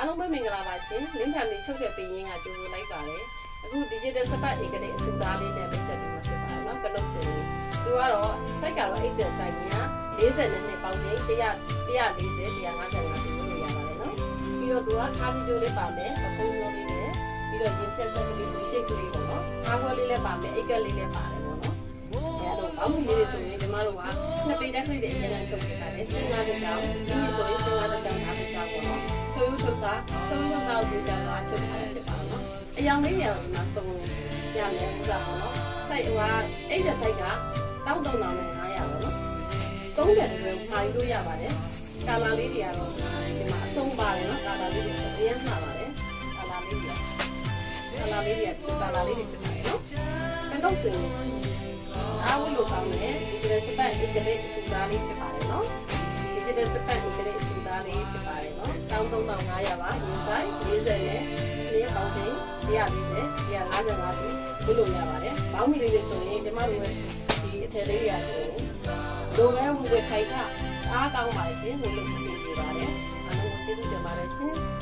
အားလုံးပဲမင်္ဂလာပါရှင်လင်းဖန်မီချုပ်တဲ့ပင်ရင်းကကြိုဆိုလိုက်ပါတယ်အခု digital စပတ်ဧကလေးအထူသားလေးနဲ့မိတ်ဆက်ပြီးမှဖြစ်ပါတယ်နော်ကလုတ်စင်လေးသူကတော့ site ကတော့ excel site ကြီးက40နဲ့နှစ်ပေါင်းချင်း100 140 155ဒီလိုရပါတယ်နော်ပြီးတော့သူကခါးစီကျိုးလေးပါမယ်ပကုံးကျိုးလေးနဲ့ပြီးတော့ရင်ဖြတ်ဆက်ကလေးကိုရှိတ်ကလေးပေါ့နော်ခါးခွက်လေးလည်းပါမယ်အိတ်ကလေးလည်းပါတယ်ပေါ့နော်အဲတော့အောက်မီလေးတွေဆိုရင်ဒီမှာတော့ကနှစ်ပိတက်ခိတ်တွေအရင်ကချုပ်ခဲ့တာလေစဉ်းစားကြအောင်ဒီဆိုရင်စဉ်းစားကြအောင် ချိုးရုပ်ကောက်ပြီးကြတော့ချုပ်ထားတယ်ဖြစ်ပါတော့။အယောင်လေးတွေကတော့ဒီမှာစုံရမယ်ဥစားပေါ့နော်။စိုက်ဟိုကအဲ့ဒီစိုက်ကတောက်တုံတောင်နဲ့900ပေါ့နော်။သုံးတယ်လည်းမှာယူလို့ရပါတယ်။ကာလာလေးတွေကတော့ဒီမှာအဆုံးပါတယ်နော်။ကာလာလေးတွေအရင်မှာပါတယ်။ကာလာလေးတွေကာလာလေးတွေကကာလာလေးတွေဖြစ်ပါတယ်နော်။ကတော့စင်အားဝလို့ကောင်းတယ်ဒီကလေးစပတ်ဒီကလေးဒီသားလေးဖြစ်ပါတယ်နော်။ဒီတဲ့စပတ် 3500ပါ။ဒီဆိုင်40နဲ့ဒီပေါင်းချင်း140 155ပြီဘုလို့ရပါတယ်။ဘောင်းမီလေးတွေဆိုရင်ဒီမှာလိုဒီအထည်လေးတွေဆိုရင်လိုပဲဝယ်ခိုင်ခအားကောင်းပါလေရှင်။ဘုလို့ပြင်ပြပါတယ်။အားလုံးကိုကျေးဇူးတင်ပါတယ်ရှင်။